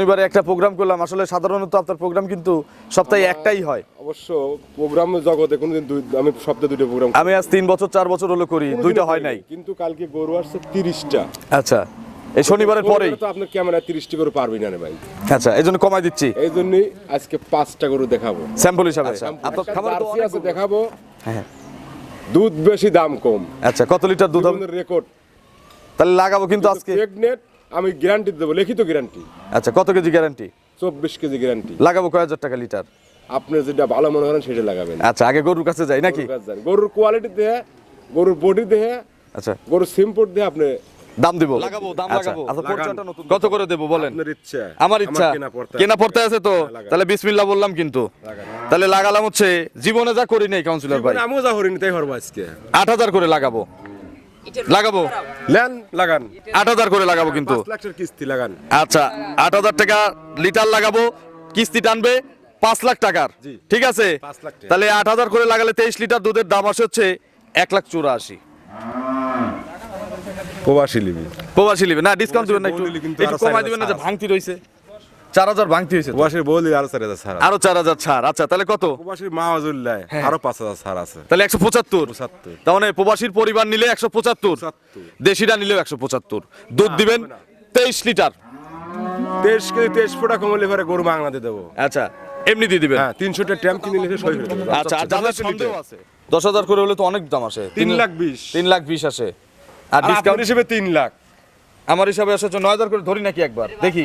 শনিবারে একটা প্রোগ্রাম করলাম। আসলে সাধারণত আপনার প্রোগ্রাম কিন্তু সপ্তাহে একটাই হয়। অবশ্য প্রোগ্রাম জগতে কোনদিন দুই আমি সপ্তাহে দুটো প্রোগ্রাম আমি আজ তিন বছর চার বছর হলো করি দুইটা হয় নাই। কিন্তু কালকে গরু আসছে তিরিশটা। আচ্ছা এই শনিবারের পরেই? তো আপনার ক্যামেরা তিরিশটি গরু পারবি না ভাই। আচ্ছা এই জন্য কমাই দিচ্ছি। এই জন্যই আজকে পাঁচটা গরু দেখাবো। স্যাম্পল হিসাবে। আপনার একটা খামারে তো আছে দেখাবো। হ্যাঁ। দুধ বেশি দাম কম। আচ্ছা কত লিটার দুধ রেকর্ড তাহলে লাগাবো কিন্তু আজকে। প্রেগনেন্ট আমি গ্যারান্টি দেবো লিখিত গ্যারান্টি আচ্ছা কত কেজি গ্যারান্টি চব্বিশ কেজি গ্যারান্টি লাগাবো কয় হাজার টাকা লিটার? আপনি যেটা ভালো মনে করেন সেটা লাগাবেন। আচ্ছা আগে গরুর কাছে যাই নাকি? গরুর কাছে যান। গরুর কোয়ালিটি দেখে গরুর বডি দেখে আচ্ছা। গরুর সিম্পোর্ট দিয়ে আপনি দাম দিব? লাগাবো দাম লাগাবো। কত করে দেবো বলেন? আপনার ইচ্ছা। আমার ইচ্ছা। কেনা পড়তে আছে। তো? লাগান। তাহলে বিসমিল্লাহ বললাম কিন্তু। তাহলে লাগালাম হচ্ছে জীবনে যা করি নাই কাউন্সিলর ভাই। আমিও যা হরিনি তাই হরবো আজকে। আট হাজার করে লাগাবো। লাগাবো? লেন লাগান। আট হাজার করে লাগাবো কিন্তু। কিস্তি লাগান। আচ্ছা আট হাজার টাকা লিটার লাগাবো কিস্তি টানবে পাঁচ লাখ টাকার। ঠিক আছে? পাঁচ লাখ টাকা। তাহলে আট হাজার করে লাগালে তেইশ লিটার দুধের দাম আসে হচ্ছে এক লাখ চুরাশি। প্রবাসী লিবি প্রবাসী নিবে না ডিসকাউন্ট দিবেন না একটু। কমাই দিবেন না যে ভাঙতি রয়েছে। চার হাজার ভাঙতি হয়েছে বলি আরও চার হাজার ছাড় আরও চার হাজার ছাড়। আচ্ছা তাহলে কত? প্রবাসীর মা হজুল্লাহ হ্যাঁ। আরও পাঁচ হাজার ছাড় আছে। তাহলে একশো পঁচাত্তর। পঁচাত্তর। তার মানে প্রবাসীর পরিবার নিলে একশো পঁচাত্তর। দেশিরা নিলেও একশো পঁচাত্তর। দুধ দিবেন তেইশ লিটার। তেইশ কেজি তেইশ ফোটা কমলে পরে গরু বাংলাতে দেবো। আচ্ছা এমনি দিয়ে দিবেন? হ্যাঁ তিনশোটা ট্যাম্প কিনে সই আচ্ছা আর যাদের সন্দেহ আছে দশ হাজার করে হলে তো অনেক দাম আসে। তিন লাখ বিশ। তিন লাখ বিশ আসে। আর ডিসকাউন্ট হিসেবে তিন লাখ। আমার হিসাবে আসে হচ্ছে নয় হাজার করে ধরি নাকি একবার? দেখি।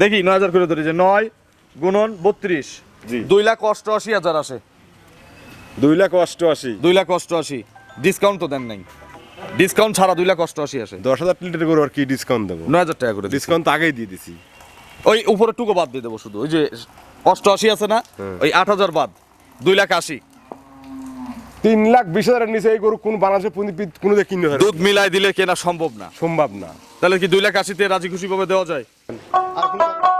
দেখি নয় হাজার করে ধরি যে নয় গুণন বত্রিশ। জি। দুই লাখ অষ্টআশি হাজার আসে। দুই লাখ অষ্টআশি। দুই লাখ অষ্টআশি। ডিসকাউন্ট তো দেন নাই। ডিসকাউন্ট ছাড়া দুই লাখ অষ্টআশি আসে। দশ হাজার লিটার গরু আর কি ডিসকাউন্ট দেবো? নয় হাজার টাকা করে ডিসকাউন্ট তো আগেই দিয়ে দিছি। ওই উপরে টুকু বাদ দিয়ে দেবো শুধু। ওই যে অষ্টআশি আছে না ওই আট হাজার বাদ। দুই লাখ আশি। তিন লাখ বিশ হাজারের নিচে এই গরু কোন বানাসে কোনো দিয়ে কিনতে হয় দুধ মিলাই দিলে কেনা সম্ভব না। সম্ভব না। তাহলে কি দুই লাখ আশিতে রাজি খুশি ভাবে দেওয়া যায়? 嗯阿坤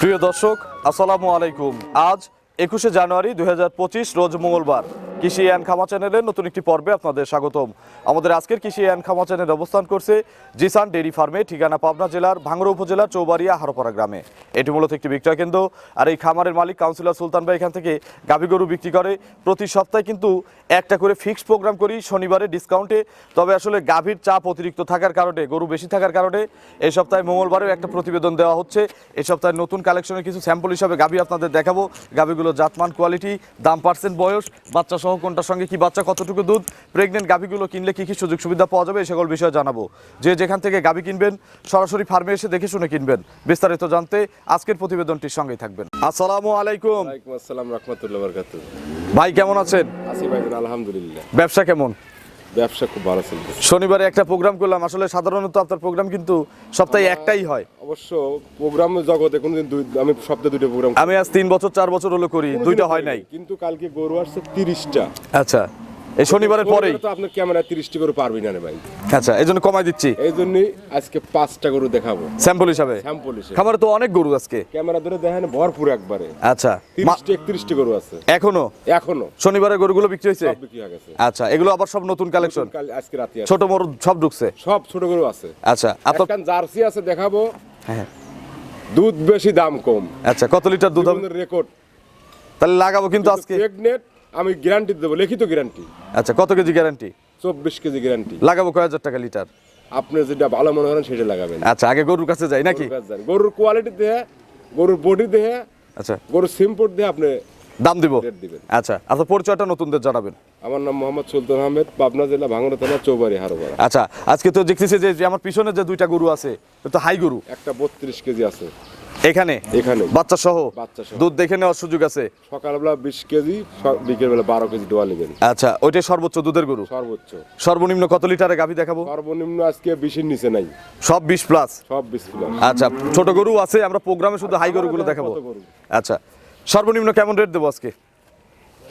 প্রিয় দর্শক আসসালামু আলাইকুম। আজ একুশে জানুয়ারি দুই হাজার পঁচিশ রোজ মঙ্গলবার। কৃষি অ্যান্ড খামা চ্যানেলের নতুন একটি পর্বে আপনাদের স্বাগতম। আমাদের আজকের কৃষি অ্যান্ড খামা চ্যানেল অবস্থান করছে জিসান ডেইরি ফার্মে, ঠিকানা পাবনা জেলার ভাঙ্গড়া উপজেলার চৌবাড়িয়া, হারোপাড়া গ্রামে। এটি মূলত একটি বিক্রয় কেন্দ্র আর এই খামারের মালিক কাউন্সিলর সুলতান ভাই এখান থেকে গাভী গরু বিক্রি করে। প্রতি সপ্তাহে কিন্তু একটা করে ফিক্সড প্রোগ্রাম করি, শনিবারে ডিসকাউন্টে। তবে আসলে গাভীর চাপ অতিরিক্ত থাকার কারণে, গরু বেশি থাকার কারণে এই সপ্তাহে মঙ্গলবারেও একটা প্রতিবেদন দেওয়া হচ্ছে। এই সপ্তাহে নতুন কালেকশনের কিছু স্যাম্পল হিসাবে গাভী আপনাদের দেখাবো। গাভীগুলোর জাতমান কোয়ালিটি দাম পার্সেন্ট বয়স, বাচ্চা সহ কোনটার সঙ্গে কি বাচ্চা কতটুকু দুধ? প্রেগনেন্ট গাভীগুলো কিনলে কি কি সুযোগ সুবিধা পাওয়া যাবে এই সকল বিষয়ে জানাব। যে যেখান থেকে গাভী কিনবেন সরাসরি ফার্মে এসে দেখে শুনে কিনবেন। বিস্তারিত জানতে আজকের প্রতিবেদনটির সঙ্গেই থাকবেন। আসসালামু আলাইকুম। আসসালাম রহমতুল্লাহ ভাই কেমন আছেন? ভাই আলহামদুলিল্লাহ। ব্যবসা কেমন? ব্যবসা খুব ভালো চলবে শনিবারে একটা প্রোগ্রাম করলাম আসলে সাধারণত আপনার প্রোগ্রাম কিন্তু সপ্তাহে একটাই হয়। অবশ্য প্রোগ্রাম জগতে কোনোদিন দুই আমি সপ্তাহে দুটো প্রোগ্রাম আমি আজ তিন বছর চার বছর হলো করি দুইটা হয় নাই। কিন্তু কালকে গরু আসছে তিরিশটা। আচ্ছা। এই শনিবারের পরেই? তো আপনার ক্যামেরা তিরিশটি গরু পারবি না ভাই। আচ্ছা এই জন্য কমাই দিচ্ছি। এই জন্যই আজকে পাঁচটা গরু দেখাবো। স্যাম্পল হিসাবে? স্যাম্পল হিসেবে। তো অনেক গরু আজকে। ক্যামেরা ধরে দেখেন ভরপুর একবারে। আচ্ছা মা- তিরিশটি একত্রিশটি গরু আছে। এখনও? এখনও। শনিবারে গরুগুলো বিক্রি হয়েছে? বিক্রি হয়ে গেছে। আচ্ছা এগুলো আবার সব নতুন কালেকশন কাল আজকে রাতে আছে। ছোট বড় সব ঢুকছে? সব ছোট গরু আছে। আচ্ছা আপনার জার্সি আছে দেখাবো। হ্যাঁ। দুধ বেশি দাম কম। আচ্ছা কত লিটার দুধ রেকর্ড তাহলে লাগাবো কিন্তু আজকে। প্রেগনেন্ট আমি গ্যারান্টি দেবো লিখিত গ্যারান্টি আচ্ছা কত কেজি গ্যারান্টি চব্বিশ কেজি গ্যারান্টি লাগাবো কয় হাজার টাকা লিটার? আপনি যেটা ভালো মনে করেন সেটা লাগাবেন। আচ্ছা আগে গরুর কাছে যাই নাকি? গরুর কোয়ালিটি দেখে গরুর বডি দেখে আচ্ছা। গরুর সিম্পোর্ট দিয়ে আপনি দাম দিব? আচ্ছা আপনার পরিচয়টা নতুনদের জানাবেন। আমার নাম মোহাম্মদ সুলতান আহমেদ পাবনা জেলা ভাঙড়া থানা চৌবাড়ি হারোপাড়া। আচ্ছা আজকে তো দেখতেছি যে যে আমার পিছনে যে দুইটা গরু আছে তো হাই গরু। একটা বত্রিশ কেজি আছে। এখানে? এখানে। বাচ্চা সহ দুধ দেখে নেওয়ার সুযোগ আছে? সকালবেলা বিশ কেজি বিকেল বিকেলবেলা বারো কেজি ডোয়া নেবেন আচ্ছা ওইটাই সর্বোচ্চ দুধের গরু? সর্বোচ্চ। সর্বনিম্ন কত লিটারে গাভি দেখাবো? সর্বনিম্ন আজকে বিশের নিচে নাই। সব বিশ প্লাস সব বিশ প্লাস আচ্ছা ছোট গরু আছে আমরা প্রোগ্রামে শুধু হাই গরুগুলো দেখাবো? আচ্ছা সর্বনিম্ন কেমন রেট দেবো আজকে?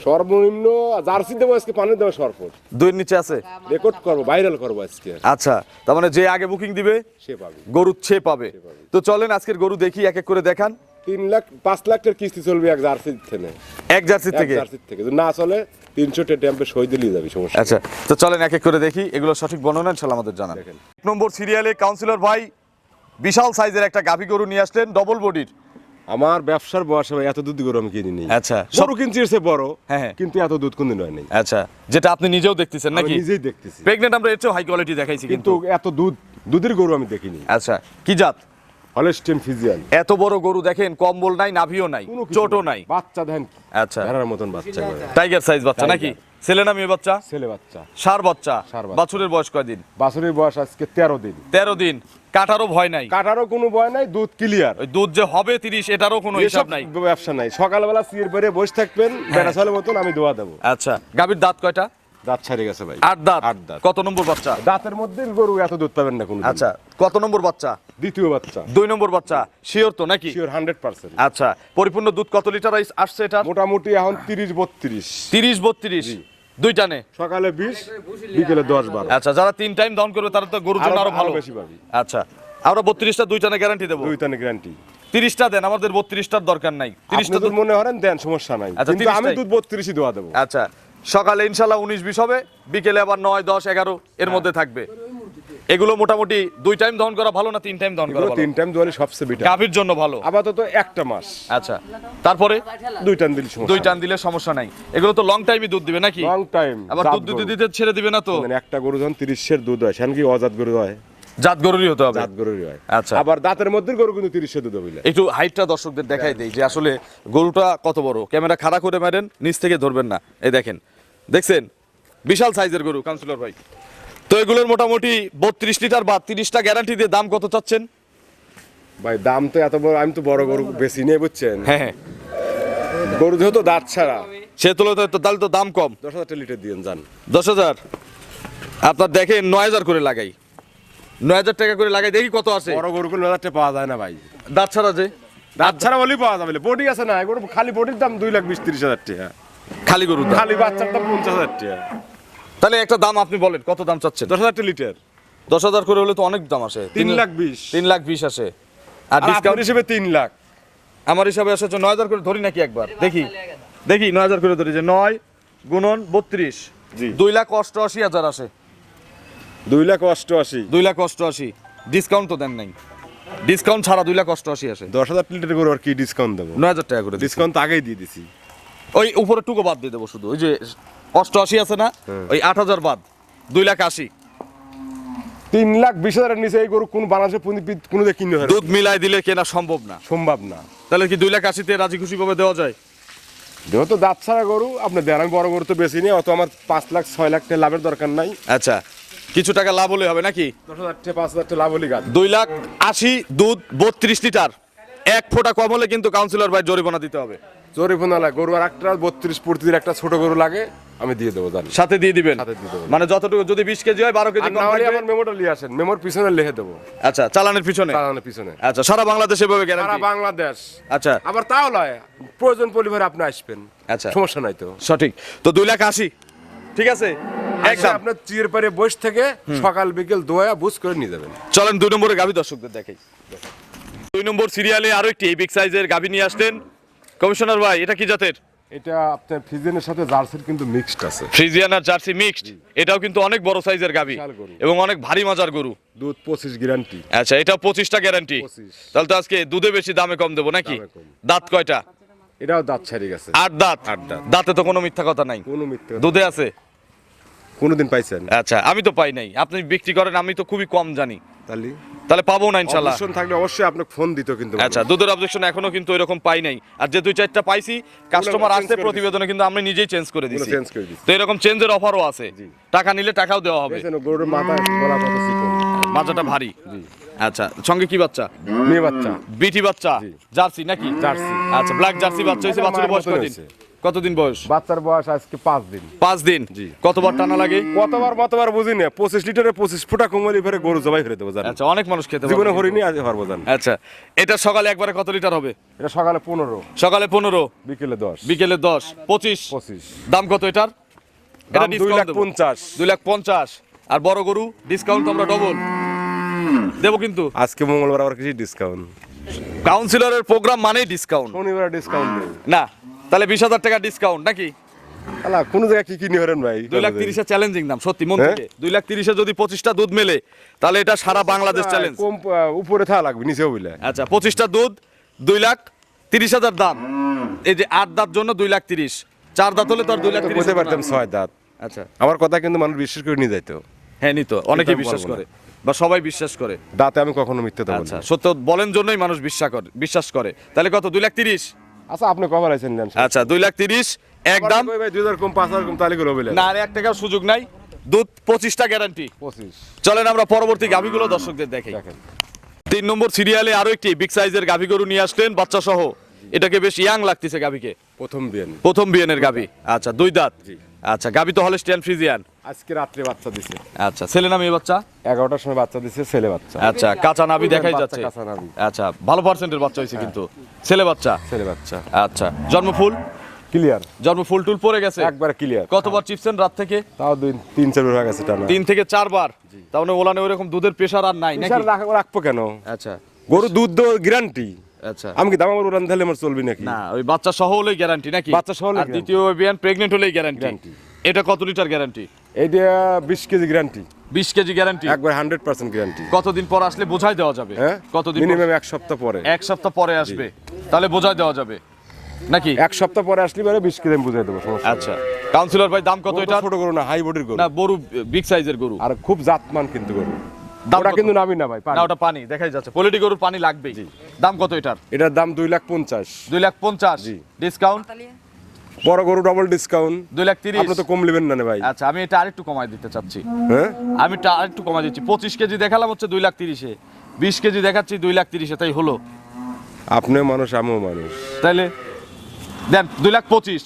সর্বনিম্ন জার্সি দেবো আজকে পানি দেবো সরপট দুইয়ের নিচে আছে? রেকর্ড করব ভাইরাল করব আজকে। আচ্ছা তার মানে যে আগে বুকিং দিবে সে পাবে। গরু ছে পাবে। তো চলেন আজকের গরু দেখি এক এক করে দেখান। তিন লাখ পাঁচ লাখ টাকার কিস্তি চলবে এক জার্সি থেকে। এক জার্সি থেকে? জার্সির থেকে। না চলে তিনশো ট্যাম্পে সই দিলেই যাবে সমস্যা আচ্ছা তো চলেন এক এক করে দেখি এগুলো সঠিক বর্ণনা ইনশাল্লাহ আমাদের জানান। এক নম্বর সিরিয়ালে কাউন্সিলর ভাই বিশাল সাইজের একটা গাভী গরু নিয়ে আসলেন ডবল বডির আমার ব্যবসার বয়সে ভাই এত দুধ গরু আমি কিনি নি আচ্ছা সরু কিনছি এসে বড় হ্যাঁ, হ্যাঁ। কিন্তু এত দুধ কোনদিন হয় নাই। আচ্ছা যেটা আপনি নিজেও দেখতেছেন নাকি? নিজেই দেখতেছি। প্রেগনেন্ট আমরা এর হাই কোয়ালিটি দেখাইছি কিন্তু। এত দুধ দুধের গরু আমি দেখিনি। আচ্ছা কি জাত? হলেস্টেন ফিজিয়ান এত বড় গরু দেখেন কম্বল নাই নাভিও নাই চোটও নাই। বাচ্চা দেন আচ্ছা। ভেড়ার মতন বাচ্চা টাইগার সাইজ বাচ্চা নাকি? ছেলে না মেয়ে বাচ্চা? ছেলে বাচ্চা। সার বাচ্চা। বাছুরের বয়স কয়দিন? বাছুরের বয়স আজকে তেরো দিন। তেরো দিন। কাটারও ভয় নাই? কাটারও কোনো ভয় নাই দুধ ক্লিয়ার ওই দুধ যে হবে তিরিশ এটারও কোনো হিসাব নাই। ব্যবসা নাই। সকালবেলা সিয়ের পরে বসে থাকবেন বেড়া ছলের মতন আমি দোয়া দেবো। আচ্ছা গাভীর দাঁত কয়টা? দাঁত ছাড়ে গেছে ভাই। আট দাঁত? আট দাঁত। কত নম্বর বাচ্চা? দাঁতের মধ্যে গরু এত দুধ পাবেন না কোনো আচ্ছা কত নম্বর বাচ্চা? দ্বিতীয় বাচ্চা। দুই নম্বর বাচ্চা? শিওর তো নাকি? শিওর হান্ড্রেড পার্সেন্ট আচ্ছা পরিপূর্ণ দুধ কত লিটার আসছে এটা মোটামুটি এখন তিরিশ বত্রিশ। তিরিশ বত্রিশ? দুইটা নে। সকালে বিশ বিকেলে দশ বারো। আচ্ছা যারা তিন টাইম দান করবে তারা তো গরুর জন্য আরো- ভালো। বেশি পাবি। আচ্ছা আমরা বত্রিশটা দুইটা নে গ্যারান্টি দেবো। দুই টানে গ্যারান্টি তিরিশটা দেন আমাদের বত্রিশটার দরকার নাই। তিরিশটা মনে করেন দেন সমস্যা নাই। আচ্ছা, আমি 30 দুধ বত্রিশই দোয়া দেবো। আচ্ছা সকালে ইনশাল্লাহ উনিশ বিশ হবে বিকেলে আবার নয় দশ এগারো এর মধ্যে থাকবে। এগুলো মোটামুটি দুই টাইম দহন করা ভালো না তিন টাইম দহন করা তিন টাইম দোয়ালে সবচেয়ে বেটার গাভীর জন্য ভালো? আপাতত একটা মাস। আচ্ছা। তারপরে? দুই টান দিলে সমস্যা দুই টান দিলে সমস্যা নাই। এগুলো তো লং টাইমই দুধ দিবে নাকি? লং টাইম আবার দুধ দিতে দিতে ছেড়ে দিবে না তো? মানে একটা গরু যখন তিরিশের দুধ হয় সেখানে কি অজাত গরু হয়? জাত গরুরই হতে হবে। জাত গরুরই হয়। আচ্ছা। আবার দাঁতের মধ্যে গরু কিন্তু তিরিশের দুধ হইলে একটু হাইটটা দর্শকদের দেখাই দেই যে আসলে গরুটা কত বড়। ক্যামেরা খাড়া করে মারেন নিচ থেকে ধরবেন না। এই দেখেন দেখছেন? বিশাল সাইজের গরু কাউন্সিলর ভাই। তো এগুলোর মোটামুটি বত্রিশ লিটার বা তিরিশটা গ্যারান্টি দিয়ে দাম কত চাচ্ছেন? ভাই দাম তো এত বড় আমি তো বড় গরু বেশি নেই বুঝছেন? হ্যাঁ হ্যাঁ। গরু যেহেতু দাঁত ছাড়া। সে তুলনায় তো তাহলে তো দাম কম। দশ হাজার লিটার দিয়ে যান। দশ হাজার? আপনার দেখেন নয় হাজার করে লাগাই। নয় হাজার টাকা করে লাগাই দেখি কত আছে বড় গরু কোনো হাজারটা পাওয়া যায় না ভাই। দাঁত ছাড়া যে? দাঁত ছাড়া বলেই পাওয়া যাবে। বডি আছে না গরু খালি বডির দাম দুই লাখ বিশ তিরিশ হাজার টাকা। খালি দাম? খালি বাচ্চার দাম পঞ্চাশ হাজার টাকা। তাহলে একটা দাম আপনি বলেন কত দাম চাচ্ছেন? দশ হাজার লিটার। দশ হাজার করে হলে তো অনেক দাম আসে। তিন লাখ বিশ। তিন লাখ বিশ আসে। আর ডিসকাউন্ট হিসেবে তিন লাখ। আমার হিসাবে আসে নয় হাজার করে ধরি নাকি একবার? দেখি। দেখি নয় হাজার করে ধরি যে নয় গুণন বত্রিশ। দুই লাখ অষ্টআশি হাজার আসে। দুই লাখ অষ্টআশি। দুই লাখ অষ্টআশি। ডিসকাউন্ট তো দেন নাই। ডিসকাউন্ট ছাড়া দুই লাখ অষ্টআশি আসে। দশ হাজার লিটার গরু আর কি ডিসকাউন্ট দেবো? নয় হাজার টাকা করে ডিসকাউন্ট তো আগেই দিয়ে দিছি। ওই উপরে টুকু বাদ দিয়ে দেবো শুধু। ওই যে অষ্টআশি আছে না ওই আট হাজার বাদ। দুই লাখ আশি। তিন লাখ বিশ হাজারের নিচে এই গরু কোন বানাসে কোনো কিনে হয় দুধ মিলাই দিলে কেনা সম্ভব না। সম্ভব না। তাহলে কি দুই লাখ আশিতে রাজি খুশি ভাবে দেওয়া যায়? যেহেতু দাঁত ছাড়া গরু আপনি দেন আমি বড় গরু তো বেশি নেই অত আমার পাঁচ লাখ ছয় লাখ লাভের দরকার নাই। আচ্ছা। কিছু টাকা লাভ হলে হবে নাকি? দশ হাজার টাকা পাঁচ হাজার টাকা লাভ হলি গাছ দুই লাখ আশি দুধ বত্রিশ লিটার। এক ফোঁটা কম হলে কিন্তু কাউন্সিলর ভাই জরিমানা দিতে হবে। জরিফোনা লাগে। গরু আর একটা বত্রিশ প্রতিদিন একটা ছোট গরু লাগে আমি দিয়ে দেবো জানি। সাথে দিয়ে দিবেন? সাথে দিয়ে দেবো। মানে যতটুকু যদি বিশ কেজি হয় বারো কেজি আর কম না হলে থাকবে। আমার মেমোটা নিয়ে আসেন। মেমোর পিছনে লিখে দেবো। আচ্ছা চালানের পিছনে? চালানোর পিছনে। আচ্ছা সারা বাংলাদেশে এভাবে সারা বাংলাদেশ। আচ্ছা। আবার তাও নয় প্রয়োজন পরিবারে আপনি আসবেন। আচ্ছা। সমস্যা নাই তো। সঠিক। তো দুই লাখ আশি? ঠিক আছে? একদম একদম আপনার চিয়ের পারে বসে থেকে সকাল বিকেল দোয়া বুঝ করে নিয়ে যাবেন। চলেন দুই নম্বরে গাভী দর্শকদের দেখাই। দুই নম্বর সিরিয়ালে আরও একটি বিগ সাইজের গাভী নিয়ে আসলেন। কমিশনার ভাই এটা কি জাতের? এটা আপনার ফিজেনের সাথে জার্সির কিন্তু মিক্সড আছে। ফ্রিজিয়ান আর জার্সি মিক্সড। এটাও কিন্তু অনেক বড় সাইজের গরু। এবং অনেক ভারী মাজার গরু। দুধ পঁচিশ গ্যারান্টি আচ্ছা এটা পঁচিশটা গ্যারান্টি তাহলে তো আজকে দুধে বেশি দামে কম দেবো নাকি? দাঁত কয়টা? এটাও দাঁত ছাড়ি গেছে। আট দাঁত? আট দাঁত। দাঁতে তো কোনো মিথ্যা কথা নাই। কোনো মিথ্যে দুধে আছে? কোনোদিন পাইছেন? আচ্ছা আমি তো পাই নাই। আপনি বিক্রি করেন আমি তো খুবই কম জানি। তাহলে? তাহলে পাবো না ইনশাল্লাহ অবশ্যই থাকলে অবশ্যই আপনাকে ফোন দিত কিন্তু আচ্ছা দুধের অবজেকশন এখনও কিন্তু এরকম পাই নাই। আর যে দুই চারটা পাইছি কাস্টমার আসতে প্রতিবেদনে কিন্তু আমরা নিজেই চেঞ্জ করে দিচ্ছি চেঞ্জ করে দিচ্ছি। তো এরকম চেঞ্জের অফারও আছে। টাকা নিলে টাকাও দেওয়া হবে। গরুর মাথা গলা কত চিকন মাজাটা ভারী। আচ্ছা সঙ্গে কি বাচ্চা? মেয়ে বাচ্চা। বিটি বাচ্চা। জার্সি নাকি? জার্সি। আচ্ছা ব্ল্যাক জার্সি বাচ্চা হয়েছে বাচ্চার বয়স মতন কতদিন বয়স? বাচ্চার বয়স আজকে পাঁচ দিন। পাঁচ দিন? জি। কতবার টানা লাগে? কতবার কতবার বুঝি না পঁচিশ লিটারে পঁচিশ ফুটা কোমলি ফেরে গরু জবাই ফেরে দেবো আচ্ছা অনেক মানুষ খেতে জীবনে। হরিনি আজ পারব জান আচ্ছা এটা সকালে একবারে কত লিটার হবে? এটা সকালে পনেরো। সকালে পনেরো? বিকেলে দশ। বিকেলে দশ। পঁচিশ? পঁচিশ। দাম কত এটার? এটা দুই লাখ পঞ্চাশ। দুই লাখ পঞ্চাশ। আর বড় গরু ডিসকাউন্ট আমরা ডবল দেবো কিন্তু। আজকে মঙ্গলবার আবার কিছু ডিসকাউন্ট কাউন্সিলরের প্রোগ্রাম মানেই ডিসকাউন্ট শনিবার ডিসকাউন্ট নেই না তাহলে বিশ হাজার টাকা ডিসকাউন্ট নাকি? আলা কোন জায়গায় কি কিনি হরেন ভাই? দুই লাখ তিরিশে চ্যালেঞ্জিং দাম সত্যি মন হ্যাঁ? থেকে। দুই লাখ তিরিশে যদি পঁচিশটা দুধ মেলে তাহলে এটা সারা বাংলাদেশ চ্যালেঞ্জ কম উপরে থাকা লাগবে নিচেও বলে আচ্ছা পঁচিশটা দুধ দুই লাখ তিরিশ হাজার দাম। এই যে আট দাঁত জন্য দুই লাখ তিরিশ। চার দাঁত হলে তো আর দুই লাখ তিরিশ পারতাম ছয় দাঁত। আচ্ছা। আমার কথা কিন্তু মানুষ বিশ্বাস করে নিয়ে যাইতো। হ্যাঁ নিত। অনেকে বিশ্বাস করে বা সবাই বিশ্বাস করে। দাঁতে আমি কখনো মিথ্যে দেবো আচ্ছা সত্য বলেন জন্যই মানুষ বিশ্বাস করে বিশ্বাস করে। তাহলে কত? দুই লাখ তিরিশ? আচ্ছা আপনি কবার আছেন দেন আচ্ছা দুই লাখ তিরিশ একদম ভাই দুই হাজার কম পাঁচ হাজার কম তাহলে করে না আর এক টাকার সুযোগ নাই। দুধ পঁচিশটা গ্যারান্টি পঁচিশ। চলেন আমরা পরবর্তী গাভিগুলো দর্শকদের দেখাই। দেখেন। তিন নম্বর সিরিয়ালে আরও একটি বিগ সাইজের গাভি গরু নিয়ে আসলেন বাচ্চা সহ এটাকে বেশ ইয়াং লাগতেছে গাভিকে। প্রথম বিয়ান প্রথম বিয়েনের গাভী। আচ্ছা দুই দাঁত। আচ্ছা গাভি তো হলস্টিয়ান ফ্রিজিয়ান। আজকে রাত্রে বাচ্চা দিছে। আচ্ছা ছেলে না মেয়ে বাচ্চা? এগারোটার সময় বাচ্চা দিছে ছেলে বাচ্চা। আচ্ছা কাঁচা নাভি দেখাই যাচ্ছে। কাঁচা নাভি। আচ্ছা ভালো পার্সেন্টের বাচ্চা হয়েছে কিন্তু। ছেলে বাচ্চা? ছেলে বাচ্চা। আচ্ছা জন্মফুল ক্লিয়ার জন্ম ফুল টুল পড়ে গেছে? একবার ক্লিয়ার কতবার চিপসেন রাত থেকে? তাও দুই তিন চার হয়ে গেছে টানা। তিন থেকে চারবার? তার মানে ওলানে ওরকম দুধের প্রেশার আর নাই নাকি? রাখব কেন? আচ্ছা। গরু দুধ গ্যারান্টি আচ্ছা। আমি কি দাম আমার উড়ান তাহলে আমার চলবি নাকি? না ওই বাচ্চা সহ হলেই গ্যারান্টি নাকি? বাচ্চা সহ আর দ্বিতীয় বিয়ান প্রেগনেন্ট হলেই গ্যারান্টি এটা কত লিটার গ্যারান্টি এইটা বিশ কেজি গ্যারান্টি বিশ কেজি গ্যারান্টি একবার হান্ড্রেড পার্সেন্ট গ্যারান্টি কতদিন পর আসলে বোঝাই দেওয়া যাবে? হ্যাঁ? কতদিন মিনিমাম এক সপ্তাহ পরে। এক সপ্তাহ পরে আসবে। তাহলে বোঝাই দেওয়া যাবে। নাকি? এক সপ্তাহ পরে আসলে মানে বিশ কেজি আমি বুঝাই দেবো আচ্ছা। কাউন্সিলর ভাই দাম কত এটা ছোট গরু না হাই বডির গরু। না গরু বিগ সাইজের গরু। আর খুব জাতমান কিন্তু গরু। দাম ওটা কত? কিন্তু নামি না ভাই। না ওটা পানি দেখাই যাচ্ছে। পোলিটি গরুর পানি লাগবেই। দাম কত এটার? এটার দাম দুই লাখ পঞ্চাশ। দুই লাখ পঞ্চাশ। ডিসকাউন্ট? বড় গরু ডবল ডিসকাউন্ট দুই লাখ তিরিশ? আপনি তো কম নেবেন না ভাই। আচ্ছা আমি এটা আরেকটু কমাই দিতে চাচ্ছি। হ্যাঁ? আমি এটা আরেকটু কমাই দিচ্ছি। পঁচিশ কেজি দেখালাম হচ্ছে দুই লাখ তিরিশে। বিশ কেজি দেখাচ্ছি দুই লাখ তিরিশে তাই হলো? আপনিও মানুষ আমিও মানুষ। তাইলে দেন দুই লাখ পঁচিশ।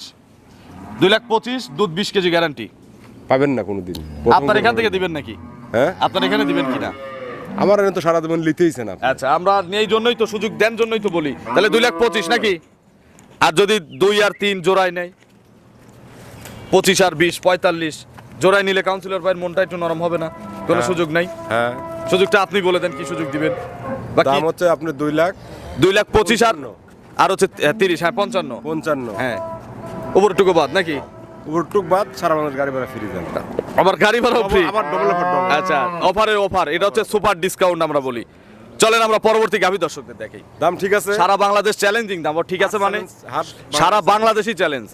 দুই লাখ পঁচিশ দুধ বিশ কেজি গ্যারান্টি পাবেন না কোনোদিন। আপনার এখান থেকে দিবেন নাকি? হ্যাঁ? আপনার এখানে দিবেন কিনা? আমার এখানে তো সারা জীবন লিতেইছেন আপনি আচ্ছা আমরা এই জন্যই তো সুযোগ দেন জন্যই তো বলি। তাহলে দুই লাখ পঁচিশ নাকি? আর যদি দুই আর তিন জোড়ায় নেয় পঁচিশ আর বিশ পঁয়তাল্লিশ জোড়ায় নিলে কাউন্সিলর ভাইয়ের মনটা একটু নরম হবে না? কোনো হ্যাঁ। সুযোগ নাই? হ্যাঁ। সুযোগটা আপনি বলে দেন কি সুযোগ দিবেন? দাম হচ্ছে আপনি দুই লাখ দুই লাখ পঁচিশ আর। আর হচ্ছে তিরিশ হ্যাঁ পঞ্চান্ন। পঞ্চান্ন। হ্যাঁ। উপরটুকু বাদ নাকি? উল্টুক বাদ সারা মানুষ গাড়ি ভাড়া ফ্রি দেন আবার গাড়ি ভাড়াও ফ্রি আবার ডবল অফার আচ্ছা অফারের অফার এটা হচ্ছে সুপার ডিসকাউন্ট আমরা বলি। চলেন আমরা পরবর্তী গাভী দর্শকদের দেখাই। দাম ঠিক আছে? সারা বাংলাদেশ চ্যালেঞ্জিং দাম ও ঠিক আছে মানে? সারা বাংলাদেশই চ্যালেঞ্জ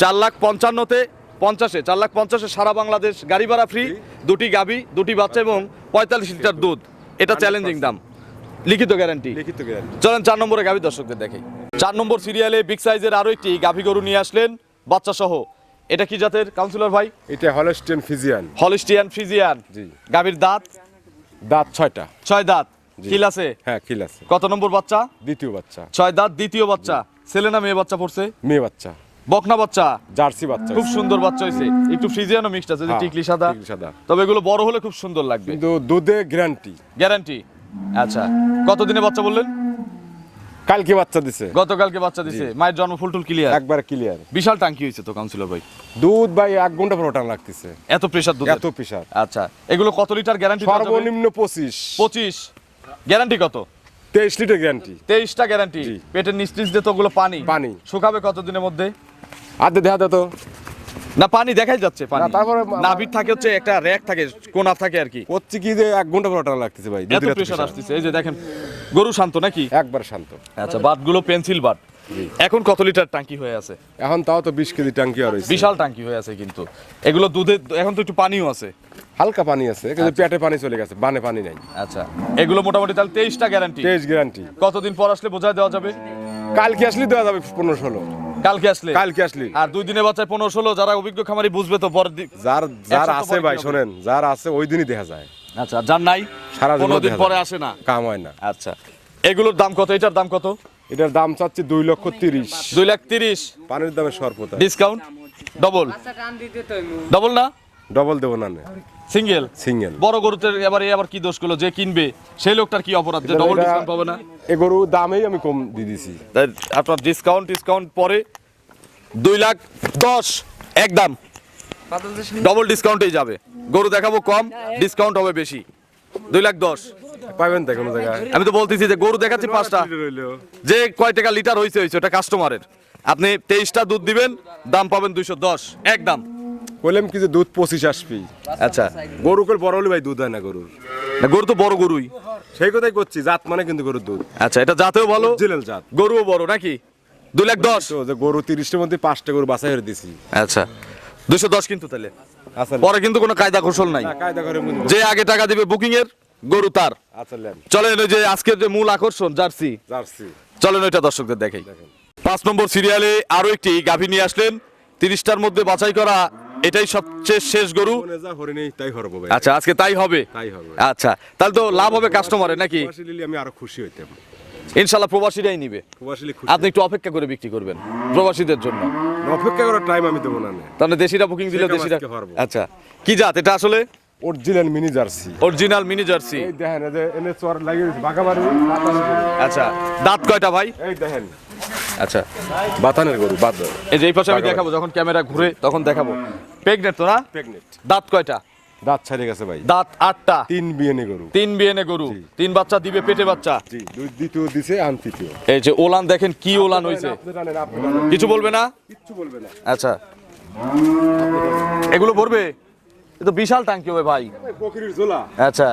চার লাখ পঞ্চান্নতে পঞ্চাশে চার লাখ পঞ্চাশে সারা বাংলাদেশ গাড়ি ভাড়া ফ্রি দুটি গাভী দুটি বাচ্চা এবং পঁয়তাল্লিশ লিটার দুধ। এটা চ্যালেঞ্জিং দাম। লিখিত গ্যারান্টি লিখিত গ্যারান্টি চলেন চার নম্বরে গাভী দর্শকদের দেখাই। চার নম্বর সিরিয়ালে বিগ সাইজের আরও একটি গাভী গরু নিয়ে আসলেন বাচ্চা সহ এটা কি জাতের কাউন্সিলর ভাই? এটা হলস্টেন ফিজিয়ান হলিস্টিয়ান ফিজিয়ান জি। গাভীর দাঁত? দাঁত ছয়টা। ছয় দাঁত। কিল আছে? হ্যাঁ কিল আছে। কত নম্বর বাচ্চা? দ্বিতীয় বাচ্চা। ছয় দাঁত দ্বিতীয় বাচ্চা। ছেলে না মেয়ে বাচ্চা পড়ছে? মেয়ে বাচ্চা। বকনা বাচ্চা? জার্সি বাচ্চা। খুব সুন্দর বাচ্চা হয়েছে একটু ফ্রিজিয়ানো মিক্সড আছে হ্যাঁ, টিকলি সাদা। টিকলি সাদা। তবে এগুলো বড় হলে খুব সুন্দর লাগবে। কিন্তু দুধে গ্যারান্টি গ্যারান্টি আচ্ছা। কতদিনে বাচ্চা বললেন? কালকে বাচ্চা দিছে। গতকালকে বাচ্চা দিছে। মায়ের জন্ম ফুলটুল ক্লিয়ার একবার ক্লিয়ার বিশাল টাঙ্কি হয়েছে তো কাউন্সিলর ভাই। দুধ ভাই এক ঘণ্টা পর টান লাগতেছে। এত প্রেসার দুধ এত প্রেসার আচ্ছা এগুলো কত লিটার গ্যারান্টি সর্বনিম্ন পঁচিশ। পঁচিশ। গ্যারান্টি কত? তেইশ লিটার গ্যারান্টি তেইশটা গ্যারান্টি পেটের নিস্তিস দিয়ে তো ওগুলো পানি। পানি। শুকাবে কতদিনের মধ্যে? আদে দেখা তো। না পানি দেখাই যাচ্ছে পানি। তারপরে- নাভির থাকে হচ্ছে একটা র্যাক থাকে কোনা থাকে আর কি। হচ্ছে কি যে এক ঘণ্টা পর লাগতেছে ভাই এত প্রেসার। আসতেছে এই যে দেখেন গরু শান্ত নাকি? একবার শান্ত। আচ্ছা বাটগুলো পেন্সিল বাট এখন কত লিটার টাঙ্কি হয়ে আছে? এখন তাও তো বিশ কেজি ট্যাঙ্কি আর হয়েছে। বিশাল টাঙ্কি হয়ে আছে কিন্তু। এগুলো দুধে এখন তো একটু পানিও আছে। হালকা পানি আছে কিন্তু পেটে পানি চলে গেছে বানে পানি নাই। আচ্ছা এগুলো মোটামুটি তাহলে তেইশটা গ্যারান্টি তেইশ গ্যারান্টি কতদিন পর আসলে বোঝায় দেওয়া যাবে? কালকে আসলে দেওয়া যাবে পনেরো ষোলো। কালকে আসলে। কালকে আসলে। আর দুই দিনে বাচ্চায় পনেরো ষোলো যারা অভিজ্ঞ খামারি বুঝবে তো পরের দিন। যার যার আছে ভাই শোনেন যার আছে ওই দিনই দেখা যায়। আচ্ছা যার নাই সারা দিন পরে আসে না। কাম হয় না। আচ্ছা এগুলোর দাম কত? এটার দাম কত? এটার দাম চাচ্ছি দুই লক্ষ তিরিশ। দুই লাখ তিরিশ। পানির দামে সর্বতা ডিসকাউন্ট? ডবল? ডবল না? ডবল দেবো না। সিঙ্গেল সিঙ্গেল বড় গরুতে এবার আবার কি দোষ করল? যে কিনবে সেই লোকটার কি অপরাধ? যে ডবল ডিসকাউন্ট পাবে না? এ গরু দামেই আমি কম দিয়ে দিছি। আপনার ডিসকাউন্ট ডিসকাউন্ট পরে দুই লাখ দশ একদম ডবল ডিসকাউন্টেই যাবে। গরু দেখাবো কম ডিসকাউন্ট হবে বেশি। দুই লাখ দশ। পাবেন তো কোনো জায়গায়? আমি তো বলতেছি যে গরু দেখাচ্ছি পাঁচটা। যে কয় টাকা লিটার হয়েছে হয়েছে ওটা কাস্টমারের আপনি তেইশটা দুধ দিবেন দাম পাবেন দুইশো দশ একদম বললাম কি যে দুধ পঁচিশ আসবি। আচ্ছা। গরু কল বড় হলে ভাই দুধ হয় না গরুর। না, গরু তো বড় গরুই। সেই কথাই করছি জাত মানে কিন্তু গরুর দুধ। আচ্ছা এটা জাতেও ভালো? জিলেল জাত। গরুও বড় নাকি? দুই লাখ দশ? যে গরু তিরিশটার মধ্যে পাঁচটা গরু বাছাই করে দিছি। আচ্ছা। দুশো দশ কিন্তু তাহলে। আচ্ছা। পরে কিন্তু কোনো কায়দা কৌশল নাই। যে আগে টাকা দিবে বুকিং এর গরু তার। আচ্ছা চলেন ওই যে আজকের যে মূল আকর্ষণ জার্সি। জার্সি। চলেন ওইটা দর্শকদের দেখাই। পাঁচ নম্বর সিরিয়ালে আরও একটি গাভী নিয়ে আসলেন। তিরিশটার মধ্যে বাছাই করা এটাই সবচেয়ে শেষ গরু। নেই তাই ভাই। আচ্ছা আজকে তাই হবে? তাই হবে। আচ্ছা তাহলে তো লাভ হবে কাস্টমারের নাকি? আমি আরও খুশি হইতাম ইনশাল্লাহ প্রবাসীরাই নিবে। আপনি একটু অপেক্ষা করে বিক্রি করবেন প্রবাসীদের জন্য। অপেক্ষা করার টাইম আমি দেবো না তাহলে দেশিরা বুকিং দিলে দেশিরা আচ্ছা কি জাত? এটা আসলে? Original mini Jersey original mini Jersey এই দেখেন এই যে এনে চর লাগিয়ে বাঁকা আচ্ছা দাঁত কয়টা ভাই? এই দেখেন। আচ্ছা। বাতানের গরু বাদ এই যে এই পাশে আমি দেখাবো যখন ক্যামেরা ঘুরে তখন দেখাবো। প্রেগনেন্ট তো না? প্রেগনেন্ট দাঁত কয়টা? দাঁত ছাড়িয়ে গেছে ভাই। দাঁত আটটা। তিন বিয়েনে গরু। তিন বিয়েনে গরু। তিন বাচ্চা দিবে পেটে বাচ্চা? দ্বিতীয় দিছে আন তৃতীয়। এই যে ওলান দেখেন কি ওলান হয়েছে। কিছু বলবে না? কিচ্ছু বলবে না। আচ্ছা। এগুলো ভরবে? এ তো বিশাল টাঙ্কি হবে ভাই। পকিরির জোলা আচ্ছা।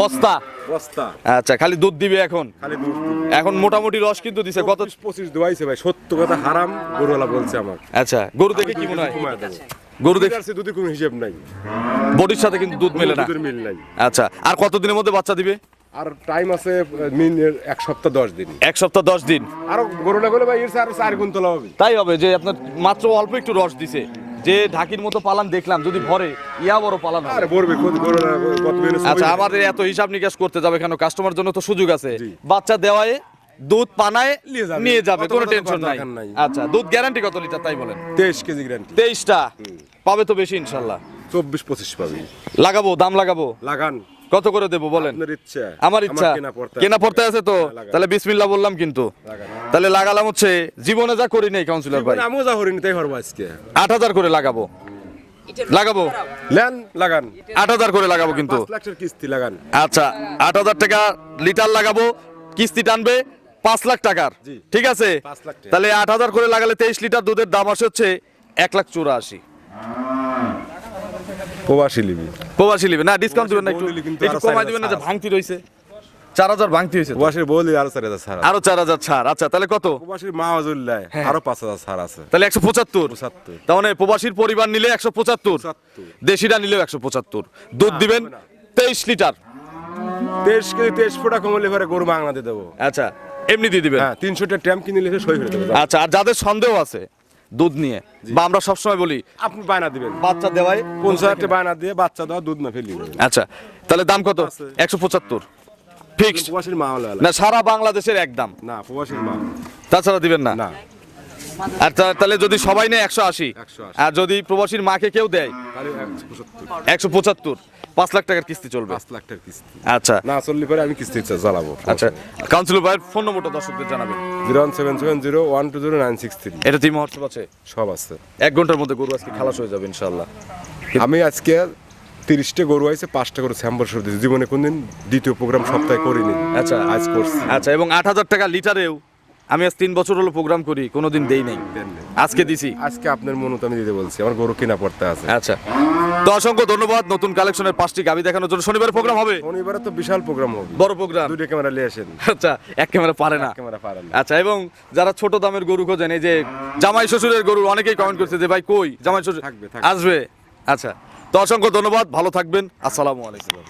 বস্তা? বস্তা। আচ্ছা খালি দুধ দিবে এখন? খালি দুধ এখন মোটামুটি রস কিন্তু দিছে। কত পঁচিশ পঁচিশ দোয়াইছে ভাই। সত্য কথা হারাম গরুওয়ালা বলছে আমার আচ্ছা গরু দেখে কি মনে হয়? গরু দেখে দুধের কোনো হিসেব নাই। বডির সাথে কিন্তু দুধ মেলে না। মিল নাই। আচ্ছা আর কতদিনের মধ্যে বাচ্চা দিবে? আর টাইম আছে মিন এক সপ্তাহ দশ দিন। এক সপ্তাহ দশ দিন। আরও গরুটা গেলে ভাই এর আরও চার গুণ তোলা হবে। তাই হবে যে আপনার মাত্র অল্প একটু রস দিছে। যে ঢাকির মতো পালান দেখলাম যদি ভরে ইয়া বড় পালান আরে আচ্ছা আমাদের এত হিসাব নিকাশ করতে যাবে কেন? কাস্টমার জন্য তো সুযোগ আছে। বাচ্চা দেওয়ায় দুধ পানায় নিয়ে যাবে। নিয়ে যাবে কত কোনো টেনশন নাই। আচ্ছা দুধ গ্যারান্টি কত লিটার তাই বলেন? তেইশ কেজি গ্যারান্টি তেইশটা? পাবে তো বেশি ইনশাল্লাহ। চব্বিশ পঁচিশ পাবি। লাগাবো দাম লাগাবো? লাগান। কত করে দেবো বলেন? আপনার ইচ্ছা। আমার ইচ্ছা। কেনা পড়তে আছে। তো? তাহলে বিসমিল্লাহ বললাম কিন্তু। তাহলে লাগালাম হচ্ছে জীবনে যা করি নাই কাউন্সিলর ভাই। আমিও যা হরিনি তাই হরবো আজকে। আট হাজার করে লাগাবো। লাগাবো? লেন লাগান। আট হাজার করে লাগাবো কিন্তু। পাঁচ লাখের কিস্তি লাগান। আচ্ছা আট হাজার টাকা লিটার লাগাবো। কিস্তি টানবে পাঁচ লাখ টাকার। ঠিক আছে। তাহলে আট হাজার করে লাগালে তেইশ লিটার দুধের দাম আসে হচ্ছে এক লাখ চুরাশি। প্রবাসী লিবি প্রবাসী নিবে না ডিসকাউন্ট দিবেন না একটু একটু কমাই দিবেন না যে ভাঙতি রয়েছে। চার হাজার ভাঙতি হয়েছে তো। প্রবাসীর বলি আরও চার হাজার ছাড় আরও চার হাজার ছাড়। আচ্ছা তাহলে কত? প্রবাসীর মা হজুল্লাহ আরও পাঁচ হাজার ছাড় আছে। তাহলে একশো পঁচাত্তর। পঁচাত্তর। তার মানে প্রবাসীর পরিবার নিলে একশো পঁচাত্তর। পঁচাত্তর। দেশিরা নিলেও একশো পঁচাত্তর। দুধ দিবেন তেইশ লিটার। তেইশ কেজি তেইশ ফুটা কমলে পরে গরু বাংলাতে দেবো। আচ্ছা এমনি দিয়ে দিবেন? হ্যাঁ তিনশোটা ট্যাম কিনে নিলে সই হয়ে দেবো। আচ্ছা আর যাদের সন্দেহ আছে দুধ নিয়ে বা আমরা সবসময় বলি আপনি বায়না দিবেন। বাচ্চা দেওয়ায় পঞ্চাশ হাজার বায়না দিয়ে বাচ্চা দেওয়া দুধ না ফেলি আচ্ছা তাহলে দাম কত? একশো পঁচাত্তর। ফিক্সড প্রবাসীর মা না সারা বাংলাদেশের এক দাম। না প্রবাসীর মা। তাছাড়া দিবেন না? না। আর তাহলে যদি সবাই নেয় একশো আশি? 180 আর যদি প্রবাসীর মাকে কেউ দেয়? একশো পঁচাত্তর। পাঁচ লাখ টাকার কিস্তি চলবে? পাঁচ লাখ টাকার কিস্তি। আচ্ছা। না চললে পরে আমি কিস্তি জ্বালাবো আচ্ছা। কাউন্সিলর ভাইয়ের ফোন নম্বরটা দর্শকদের জানাবেন। Zero one seven seven zero one two zero nine six three. এটা তিন হোয়াটসঅ্যাপ আছে? সব আছে। এক ঘণ্টার মধ্যে গরু আজকে খালাস হয়ে যাবে ইনশাল্লাহ আমি আজকে তিরিশটা গরু আছে পাঁচটা করে স্যাম্পল শুরু দিয়েছি। জীবনে কোনদিন দ্বিতীয় প্রোগ্রাম সপ্তাহে করিনি। আচ্ছা। আজ করছি। আচ্ছা এবং আট হাজার টাকা লিটারেও আমি আজ তিন বছর হলো প্রোগ্রাম করি কোনোদিন দেই নাই। আজকে দিছি। আজকে আপনার মনত আমি দিতে বলছি আমার গরু কিনা পড়তে আছে। আচ্ছা। তো অসংখ্য ধন্যবাদ নতুন কালেকশনের পাঁচটি গাবি দেখানোর জন্য। শনিবার প্রোগ্রাম হবে? শনিবারে তো বিশাল প্রোগ্রাম হবে। বড় প্রোগ্রাম দুটো ক্যামেরা নিয়ে আসেন। আচ্ছা এক ক্যামেরা পারে না। ক্যামেরা পারেন না। আচ্ছা এবং যারা ছোট দামের গরু খোঁজেন এই যে জামাই শ্বশুরের গরু অনেকেই কমেন্ট করছে যে ভাই কই? জামাই শ্বশুর। আসবে? আচ্ছা তো অসংখ্য ধন্যবাদ ভালো থাকবেন। আসসালামু আলাইকুম।